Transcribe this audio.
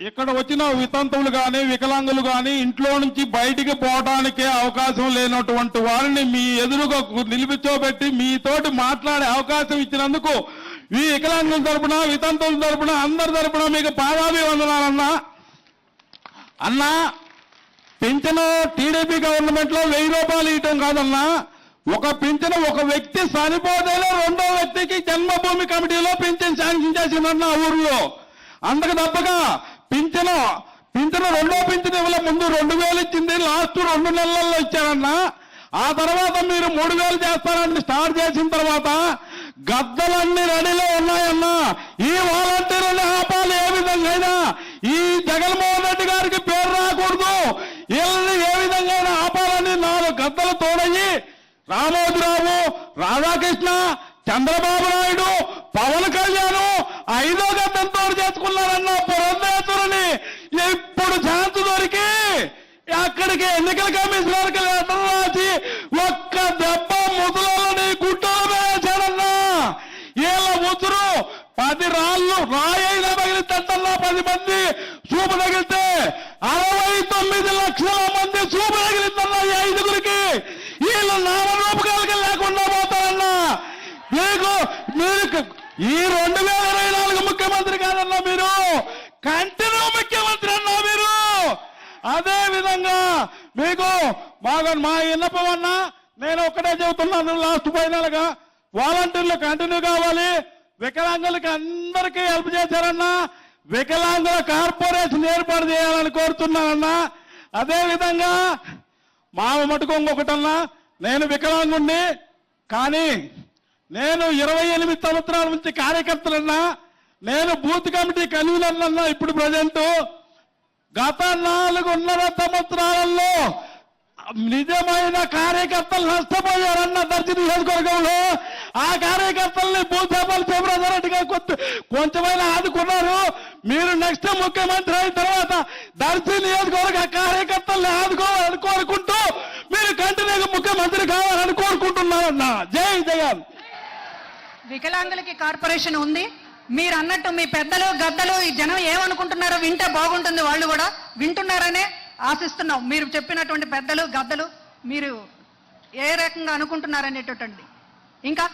ఇక్కడ వచ్చిన వితంతువులు కానీ వికలాంగులు కానీ ఇంట్లో నుంచి బయటికి పోవడానికే అవకాశం లేనటువంటి వారిని మీ ఎదురుగా నిలిపించోబెట్టి మీతోటి మాట్లాడే అవకాశం ఇచ్చినందుకు ఈ వికలాంగుల తరపున వితంతువుల తరపున అందరి తరపున మీకు పాదాభివందనాలన్నా. అన్నా పింఛను టీడీపీ గవర్నమెంట్లో వెయ్యి రూపాయలు ఇవ్వటం కాదన్నా ఒక పింఛను ఒక వ్యక్తి చనిపోతేనే రెండో వ్యక్తికి జన్మభూమి కమిటీలో పింఛన్ శాంక్షన్ చేసిందన్న ఊర్లో. అందుకు తప్పగా పింఛను. పింఛను రెండో పింఛను ఇవ్వలే. ముందు రెండు వేలు ఇచ్చింది. లాస్ట్ రెండు నెలల్లో ఇచ్చారన్న. ఆ తర్వాత మీరు మూడు వేలు చేస్తారని స్టార్ట్ చేసిన తర్వాత గద్దలన్నీ రెడీలో ఉన్నాయన్నా. ఈ వాలంటీర్ని ఆపాలి. ఏ విధంగా ఈ జగన్మోహన్ రెడ్డి గారికి పేరు రాకూడదు. వీళ్ళని ఏ విధంగా ఆపాలని నాలుగు గద్దలు తోడయ్యి రామోజీరావు రాధాకృష్ణ చంద్రబాబు నాయుడు పవన్ కళ్యాణ్ ఐదో గద్దంతో చేసుకున్నారన్న అక్కడికి ఎన్నికల కమిషనర్కి లెటర్ రాసి ఒక్క దెబ్బ ముసలని గుట్టలు వేశాడన్నా. వీళ్ళ ముసురు పది రాళ్ళు రాయైనా తగిలితేటన్నా పది మంది చూపు తగిలితే అరవై తొమ్మిది లక్షల మంది చూపు తగిలిందన్నా ఈ ఐదుగురికి వీళ్ళు నామరూపకాలకి లేకుండా పోతారన్నా. మీకు మీరు ఈ రెండు వేల ఇరవై నాలుగు ముఖ్యమంత్రి కాదన్నా మీరు. కంటిన్యూ అదే విధంగా మీకు బాగా మా విన్నపం అన్నా నేను ఒక్కటే చెబుతున్నాను లాస్ట్ ఫైనల్గా వాలంటీర్లు కంటిన్యూ కావాలి. వికలాంగులకి అందరికీ హెల్ప్ చేశారన్నా వికలాంగుల కార్పొరేషన్ ఏర్పాటు చేయాలని కోరుతున్నానన్నా. అదే విధంగా మా మటుకు ఇంకొకటన్నా నేను వికలాంగుణ్ణి కానీ నేను ఇరవై ఎనిమిది సంవత్సరాల నుంచి కార్యకర్తలన్నా నేను బూత్ కమిటీ కన్వీనర్లన్నా ఇప్పుడు ప్రజెంటు గత నాలుగున్నర సంవత్సరాలలో నిజమైన కార్యకర్తలు నష్టపోయారన్న దర్శి నియోజకవర్గంలో ఆ కార్యకర్తల్ని భూసేపల్లి శివరాజారెడ్డిగా కొంత కొంచెమైనా ఆదుకున్నారు. మీరు నెక్స్ట్ ముఖ్యమంత్రి అయిన తర్వాత దర్శి నియోజకవర్గ కార్యకర్తల్ని ఆదుకోవాలని కోరుకుంటూ మీరు కంటిన్యూగా ముఖ్యమంత్రి కావాలని కోరుకుంటున్నారన్న. జై జగన్. వికలాంగులకి కార్పొరేషన్ ఉంది. మీరు అన్నట్టు మీ పెద్దలు గద్దలు ఈ జనం ఏమనుకుంటున్నారో వింటే బాగుంటుంది. వాళ్ళు కూడా వింటున్నారనే ఆశిస్తున్నాం. మీరు చెప్పినటువంటి పెద్దలు గద్దలు మీరు ఏ రకంగా అనుకుంటున్నారనేటటువంటి ఇంకా